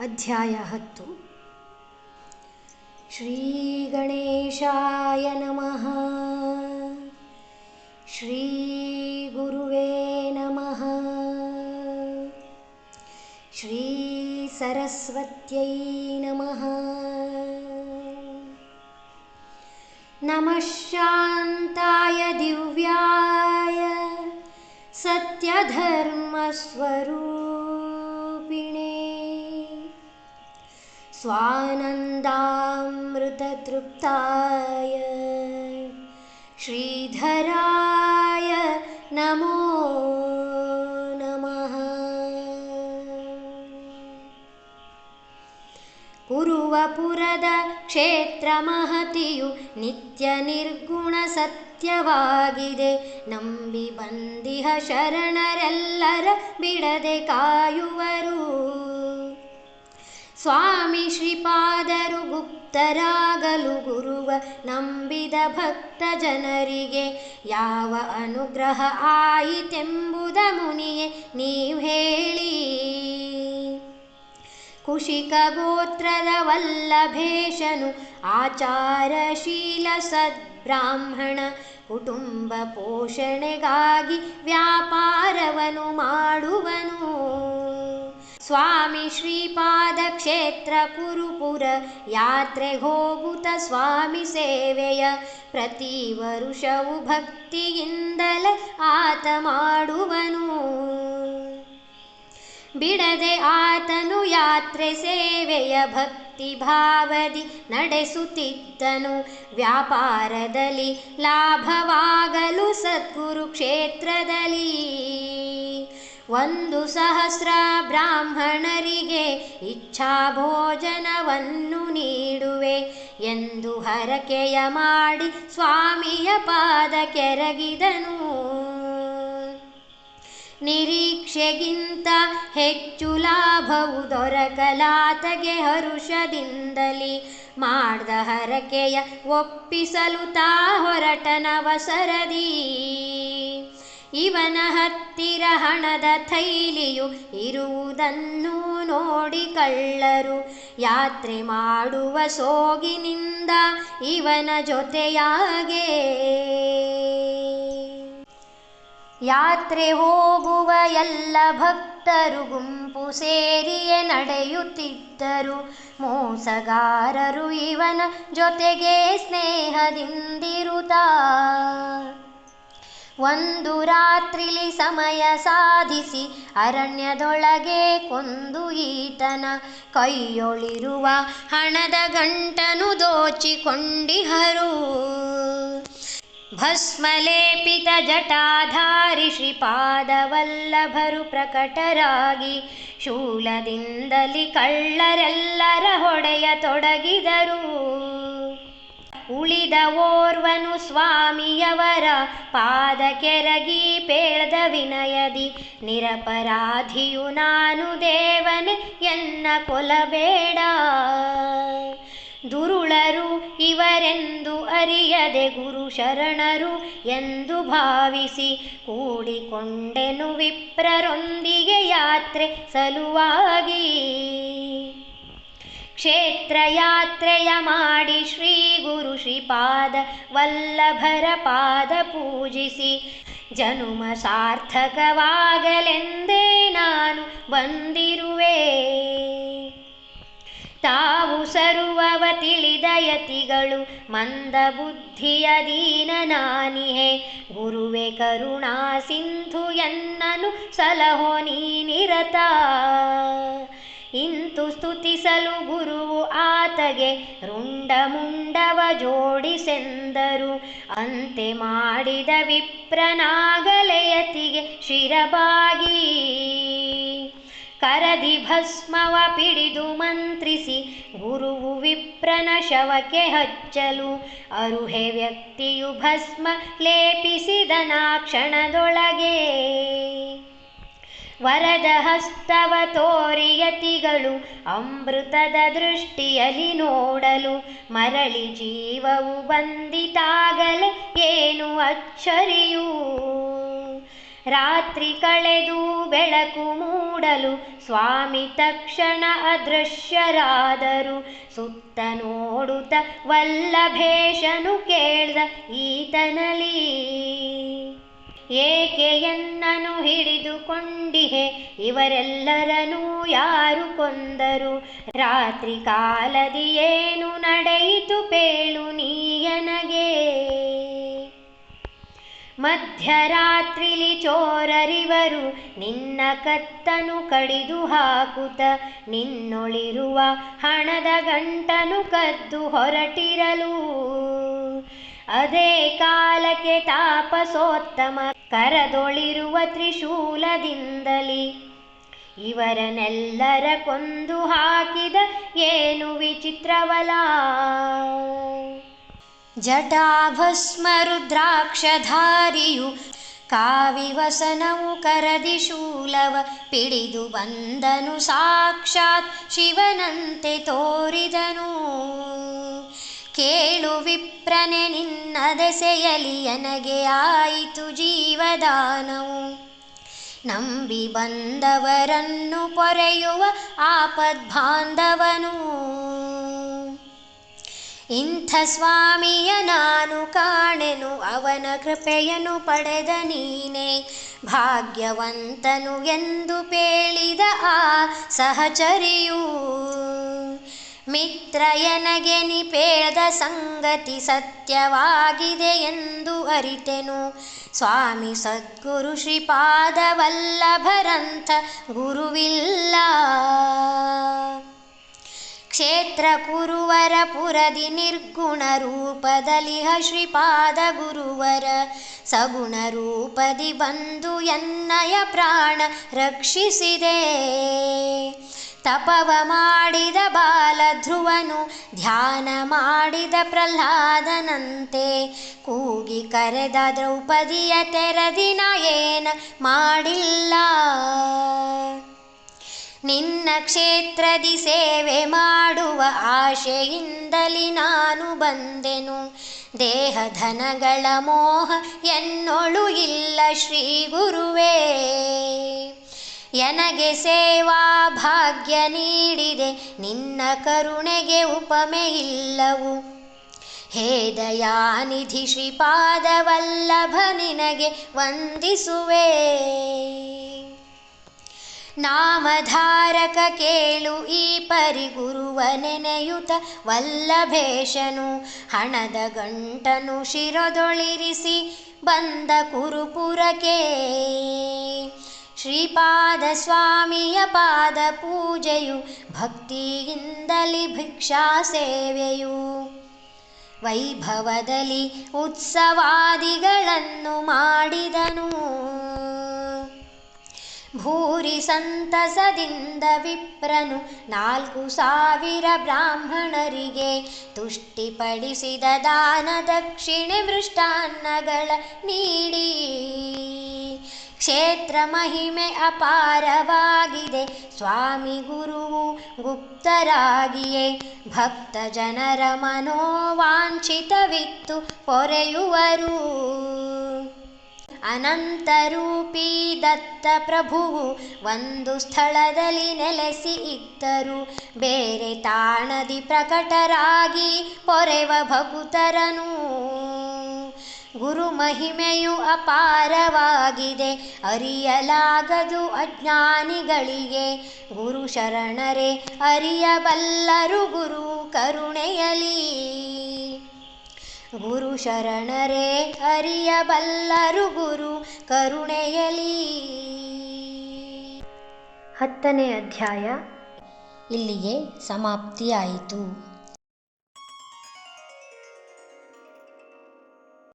अध्यायः तु। श्रीगणेशाय नमः। श्रीगुरुवे नमः। श्रीसरस्वत्यै नमः। नमः शान्ताय दिव्याय सत्यधर्मस्वरूप। स्वानन्दामृततृप्ताय श्रीधराय नमो नमः ಕುರುವಪುರದ ಕ್ಷೇತ್ರ ಮಹತಿಯು ನಿತ್ಯ ನಿರ್ಗುಣ ಸತ್ಯವಾಗಿದೆ ನಂಬಿ ಬಂದಿಹ ಶರಣರೆಲ್ಲರ ಬಿಡದೆ ಕಾಯುವರು ಸ್ವಾಮಿ ಶ್ರೀಪಾದರು ಗುಪ್ತರಾಗಲು ಗುರುವ ನಂಬಿದ ಭಕ್ತ ಜನರಿಗೆ ಯಾವ ಅನುಗ್ರಹ ಆಯಿತೆಂಬುದ ಮುನಿಯೇ ನೀವು ಹೇಳಿ. ಕುಶಿಕ ಗೋತ್ರದ ವಲ್ಲಭೇಶನು ಆಚಾರಶೀಲ ಸದ್ಬ್ರಾಹ್ಮಣ ಕುಟುಂಬ ಪೋಷಣೆಗಾಗಿ ವ್ಯಾಪಾರವನು ಮಾಡುವನು. ಸ್ವಾಮಿ ಶ್ರೀಪಾದ ಕ್ಷೇತ್ರ ಕುರುಪುರ ಯಾತ್ರೆ ಹೋಗುತ್ತ ಸ್ವಾಮಿ ಸೇವೆಯ ಪ್ರತಿ ವರುಷವು ಭಕ್ತಿಯಿಂದಲೇ ಆತ ಮಾಡುವನು. ಬಿಡದೆ ಆತನು ಯಾತ್ರೆ ಸೇವೆಯ ಭಕ್ತಿ ಭಾವದಿ ನಡೆಸುತ್ತಿದ್ದನು. ವ್ಯಾಪಾರದಲ್ಲಿ ಲಾಭವಾಗಲು ಸದ್ಗುರು ಕ್ಷೇತ್ರದಲ್ಲಿ ಒಂದು ಸಹಸ್ರ ಬ್ರಾಹ್ಮಣರಿಗೆ ಇಚ್ಛಾ ಭೋಜನವನ್ನು ನೀಡುವೆ ಎಂದು ಹರಕೆಯ ಮಾಡಿ ಸ್ವಾಮಿಯ ಪಾದ ಕೆರಗಿದನು. ನಿರೀಕ್ಷೆಗಿಂತ ಹೆಚ್ಚು ಲಾಭವು ದೊರಕಲಾತಗೆ ಹರುಷದಿಂದಲಿ. ಮಾಡ್ದ ಹರಕೆಯ ಒಪ್ಪಿಸಲು ತಾ ಹೊರಟನವಸರದಿ. ಇವನ ಹತ್ತಿರ ಹಣದ ಥೈಲಿಯು ಇರುವುದನ್ನು ನೋಡಿ ಕಳ್ಳರು ಯಾತ್ರೆ ಮಾಡುವ ಸೋಗಿನಿಂದ ಇವನ ಜೊತೆಯಾಗೆ. ಯಾತ್ರೆ ಹೋಗುವ ಎಲ್ಲ ಭಕ್ತರು ಗುಂಪು ಸೇರಿಯೇ ನಡೆಯುತ್ತಿದ್ದರು. ಮೋಸಗಾರರು ಇವನ ಜೊತೆಗೆ ಸ್ನೇಹದಿಂದಿರುತ್ತಾ ಒಂದು ರಾತ್ರಿಲಿ ಸಮಯ ಸಾಧಿಸಿ ಅರಣ್ಯದೊಳಗೆ ಕೊಂದು ಈತನ ಕೈಯೊಳಿರುವ ಹಣದ ಗಂಟನು ದೋಚಿಕೊಂಡಿಹರು. ಭಸ್ಮಲೇಪಿತ ಜಟಾಧಾರಿ ಶ್ರೀಪಾದವಲ್ಲಭರು ಪ್ರಕಟರಾಗಿ ಶೂಲದಿಂದಲಿ ಕಳ್ಳರೆಲ್ಲರ ಹೊಡೆಯ ತೊಡಗಿದರು. ಉಳಿದ ಓರ್ವನು ಸ್ವಾಮಿಯವರ ಪಾದ ಕೆರಗಿ ಪೇಳ್ದ ವಿನಯದಿ. ನಿರಪರಾಧಿಯು ನಾನು ದೇವನೇ ಎನ್ನ ಕೊಲಬೇಡ. ದುರುಳರು ಇವರೆಂದು ಅರಿಯದೆ ಗುರು ಶರಣರು ಎಂದು ಭಾವಿಸಿ ಕೂಡಿಕೊಂಡೆನು ವಿಪ್ರರೊಂದಿಗೆ ಯಾತ್ರೆ ಸಲುವಾಗಿ. ಕ್ಷೇತ್ರ ಯಾತ್ರೆಯ ಮಾಡಿ ಶ್ರೀ ಗುರು ಶ್ರೀಪಾದ ವಲ್ಲಭರ ಪಾದ ಪೂಜಿಸಿ. ಜನುಮ ಸಾರ್ಥಕವಾಗಲೆಂದೇ ನಾನು ಬಂದಿರುವೆ. ತಾವು ಸರುವವ ತಿಳಿದ ಯತಿಗಳು, ಮಂದ ಬುದ್ಧಿಯ ದೀನ ನಾನಿಹೆ. ಗುರುವೆ ಕರುಣಾ ಸಿಂಧು ಎನ್ನನು ಸಲಹೋ ನೀನಿರತ ಇಂತು ಸ್ತುತಿಸಲು ಗುರುವು ಆತಗೆ ರುಂಡ ಮುಂಡವ ಜೋಡಿಸೆಂದರು ಅಂತೆ ಮಾಡಿದ ವಿಪ್ರನಾಗಲೆಯತಿಗೆ ಶಿರಬಾಗಿ. ಕರದಿ ಭಸ್ಮವ ಪಿಡಿದು ಮಂತ್ರಿಸಿ ಗುರುವು ವಿಪ್ರನ ಶವಕ್ಕೆ ಹಚ್ಚಲು. ಅರುಹೆ ವ್ಯಕ್ತಿಯು ಭಸ್ಮ ಲೇಪಿಸಿದನಾ ಕ್ಷಣದೊಳಗೆ ವರದ ಹಸ್ತವ ತೋರಿಯತಿಗಳು, ಅಮೃತದ ದೃಷ್ಟಿಯಲ್ಲಿ ನೋಡಲು ಮರಳಿ ಜೀವವು ಬಂದಿತಾಗಲೇ ಏನು ಅಚ್ಚರಿಯೂ? ರಾತ್ರಿ ಕಳೆದು ಬೆಳಕು ಮೂಡಲು ಸ್ವಾಮಿ ತಕ್ಷಣ ಅದೃಶ್ಯರಾದರು. ಸುತ್ತ ನೋಡುತ್ತ ವಲ್ಲಭೇಶನು ಕೇಳ್ದ ಈತನಲಿ ಏಕೆ ಎನ್ನನು ಹಿಡಿದುಕೊಂಡಿಹೆ? ಇವರೆಲ್ಲರನ್ನೂ ಯಾರು ಕೊಂದರು? ರಾತ್ರಿ ಕಾಲದಿ ಏನು ನಡೆಯಿತು ಪೇಳು ನೀಯನಗೆ ಮಧ್ಯರಾತ್ರಿಲಿ ಚೋರರಿವರು ನಿನ್ನ ಕತ್ತನು ಕಡಿದು ಹಾಕುತ್ತ ನಿನ್ನೊಳಿರುವ ಹಣದ ಗಂಟನು ಕದ್ದು ಹೊರಟಿರಲು. ಅದೇ ಕಾಲಕ್ಕೆ ತಾಪಸೋತ್ತಮ ಕರದೊಳಿರುವ ತ್ರಿಶೂಲದಿಂದಲಿ ಇವರನ್ನೆಲ್ಲರ ಕೊಂದು ಹಾಕಿದ ಏನು ವಿಚಿತ್ರವಲ ಜಟಾಭಸ್ಮ ರುದ್ರಾಕ್ಷಧಾರಿಯು ಕಾವಿವಸನವು ಕರದಿ ಶೂಲವ ಪಿಡಿದು ಬಂದನು ಸಾಕ್ಷಾತ್ ಶಿವನಂತೆ ತೋರಿದನು. ಕೇಳು ವಿಪ್ರನೆ ನಿನ್ನ ದೆಸೆಯಲಿ ನನಗೆ ಆಯಿತು ಜೀವದಾನವು. ನಂಬಿ ಬಂದವರನ್ನು ಪೊರೆಯುವ ಆಪದ್ಬಾಂಧವನು. ಇಂಥ ಸ್ವಾಮಿಯ ನಾನು ಕಾಣೆನು, ಅವನ ಕೃಪೆಯನ್ನು ಪಡೆದ ನೀನೆ. ಭಾಗ್ಯವಂತನು ಎಂದು ಪೇಳಿದ ಆ ಸಹಚರಿಯೂ. ಮಿತ್ರಯನಗೆ ನಿಪೇಳದ ಸಂಗತಿ ಸತ್ಯವಾಗಿದೆ ಎಂದು ಅರಿತೆನು. ಸ್ವಾಮಿ ಸದ್ಗುರು ಶ್ರೀಪಾದವಲ್ಲಭರಂಥ ಗುರುವಿಲ್ಲ. ಕ್ಷೇತ್ರ ಕುರುವರ ಪುರದಿ ನಿರ್ಗುಣ ರೂಪದಲಿಹ ಶ್ರೀಪಾದ ಗುರುವರ ಸಗುಣ ರೂಪದಿ ಬಂದು ಎನ್ನಯ ಪ್ರಾಣ ರಕ್ಷಿಸಿದೆ. ತಪವ ಮಾಡಿದ ಬಾಲಧ್ರುವನು, ಧ್ಯಾನ ಮಾಡಿದ ಪ್ರಹ್ಲಾದನಂತೆ. ಕೂಗಿ ಕರೆದ ದ್ರೌಪದಿಯ ತೆರದಿನ ಏನ ಮಾಡಿಲ್ಲ? ನಿನ್ನ ಕ್ಷೇತ್ರದಿ ಸೇವೆ ಮಾಡುವ ಆಶೆಯಿಂದಲಿ ನಾನು ಬಂದೆನು. ದೇಹಧನಗಳ ಮೋಹ ಎನ್ನೊಳು ಇಲ್ಲ ಶ್ರೀ ಗುರುವೇ. ಎನಗೆ ಸೇವಾ ಭಾಗ್ಯ ನೀಡಿದೆ, ನಿನ್ನ ಕರುಣೆಗೆ ಉಪಮೆ ಇಲ್ಲವು. ಹೇ ದಯಾನಿಧಿ ಶ್ರೀಪಾದವಲ್ಲಭ, ನಿನಗೆ ವಂದಿಸುವೆ. ನಾಮಧಾರಕ ಕೇಳು ಈ ಪರಿಗುರುವ ನೆನೆಯುತ ವಲ್ಲಭೇಶನು. ಹಣದ ಗಂಟನು ಶಿರದೊಳಿರಿಸಿ ಬಂದ ಕುರುಪುರಕ್ಕೆ. ಶ್ರೀಪಾದ ಸ್ವಾಮಿಯ ಪಾದ ಪೂಜೆಯು ಭಕ್ತಿಯಿಂದಲಿ ಭಿಕ್ಷಾ ಸೇವೆಯು. ವೈಭವದಲ್ಲಿ ಉತ್ಸವಾದಿಗಳನ್ನು ಮಾಡಿದನು. ಭೂರಿ ಸಂತಸದಿಂದ ವಿಪ್ರನು ನಾಲ್ಕು ಸಾವಿರ ಬ್ರಾಹ್ಮಣರಿಗೆ ತುಷ್ಟಿಪಡಿಸಿದ ದಾನ ದಕ್ಷಿಣೆ ಮೃಷ್ಟಾನ್ನಗಳ ನೀಡಿ. ಕ್ಷೇತ್ರ ಮಹಿಮೆ ಅಪಾರವಾಗಿದೆ. ಸ್ವಾಮಿ ಗುರುವು ಗುಪ್ತರಾಗಿಯೇ. ಭಕ್ತ ಜನರ ಮನೋವಾಂಛಿತವಿತ್ತು ಪೊರೆಯುವರು. ಅನಂತರೂಪಿ ದತ್ತ ಪ್ರಭುವು ಒಂದು ಸ್ಥಳದಲ್ಲಿ ನೆಲೆಸಿ ಇದ್ದರು. ಬೇರೆ ತಾಣದಿ ಪ್ರಕಟರಾಗಿ ಪೊರೆವ ಭಕುತರನು. ಗುರು ಮಹಿಮೆಯು ಅಪಾರವಾಗಿದೆ. ಅರಿಯಲಾಗದು ಅಜ್ಞಾನಿಗಳಿಗೆ. ಗುರು ಶರಣರೇ, ಅರಿಯಬಲ್ಲರು ಗುರು ಕರುಣೆಯಲಿ. ಗುರು ಶರಣರೇ, ಅರಿಯಬಲ್ಲರು ಗುರು ಕರುಣೆಯಲಿ. ಹತ್ತನೇ ಅಧ್ಯಾಯ. ಇಲ್ಲಿಗೆ ಸಮಾಪ್ತಿಯಾಯಿತು.